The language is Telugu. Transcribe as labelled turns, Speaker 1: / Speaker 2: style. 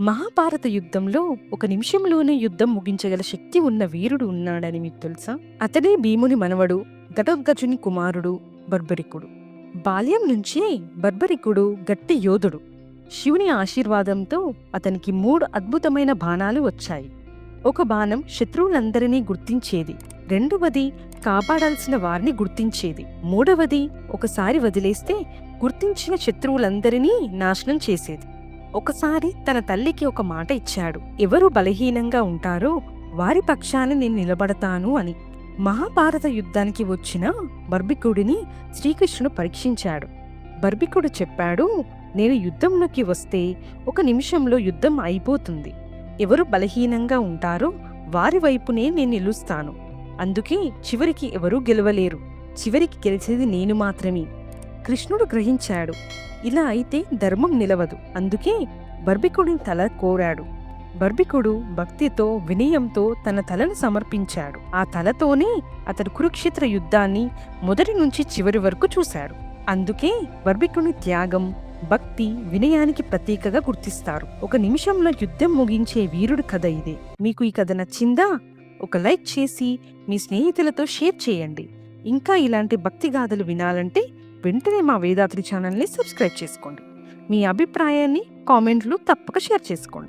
Speaker 1: మహాభారత యుద్ధంలో ఒక నిమిషంలోనే యుద్ధం ముగించగల శక్తి ఉన్న వీరుడు ఉన్నాడని మీకు తెలుసా? అతడే భీముని మనవడు ఘటోద్గజుని కుమారుడు బర్బరికుడు. బాల్యం నుంచే బర్బరికుడు గట్టి యోధుడు. శివుని ఆశీర్వాదంతో అతనికి మూడు అద్భుతమైన బాణాలు వచ్చాయి. ఒక బాణం శత్రువులందరినీ గుర్తించేది రెండవది కాపాడాల్సిన వారిని గుర్తించేది మూడవది ఒకసారి వదిలేస్తే గుర్తించిన శత్రువులందరినీ నాశనం చేసేది. ఒకసారి తన తల్లికి ఒక మాట ఇచ్చాడు. ఎవరు బలహీనంగా ఉంటారో వారి పక్షాన్ని నేను నిలబడతాను అని. మహాభారత యుద్ధానికి వచ్చిన బర్బికుడిని శ్రీకృష్ణుడు పరీక్షించాడు. బర్బికుడు చెప్పాడు నేను యుద్ధంలోకి వస్తే ఒక నిమిషంలో యుద్ధం అయిపోతుంది. ఎవరు బలహీనంగా ఉంటారో వారి వైపునే నేను నిలుస్తాను. అందుకే చివరికి ఎవరూ గెలవలేరు. చివరికి గెలిచేది నేను మాత్రమే. కృష్ణుడు గ్రహించాడు. ఇలా అయితే ధర్మం నిలవదు. అందుకే బర్బికుడి తల కోరాడు. బర్బికుడు భక్తితో వినయంతో తన తలను సమర్పించాడు. ఆ తలతోనే అతడు కురుక్షేత్ర యుద్ధాన్ని మొదటి నుంచి చివరి వరకు చూశాడు. అందుకే బర్బికుని త్యాగం భక్తి వినయానికి ప్రతీకగా గుర్తిస్తారు. ఒక నిమిషంలో యుద్ధం ముగించే వీరుడు కథ ఇదే. మీకు ఈ కథ నచ్చిందా? ఒక లైక్ చేసి మీ స్నేహితులతో షేర్ చేయండి. ఇంకా ఇలాంటి భక్తి గాథలు వినాలంటే వెంటనే మా వేదాద్రి ఛానల్ని సబ్స్క్రైబ్ చేసుకోండి. మీ అభిప్రాయాన్ని కామెంట్లు తప్పక షేర్ చేసుకోండి.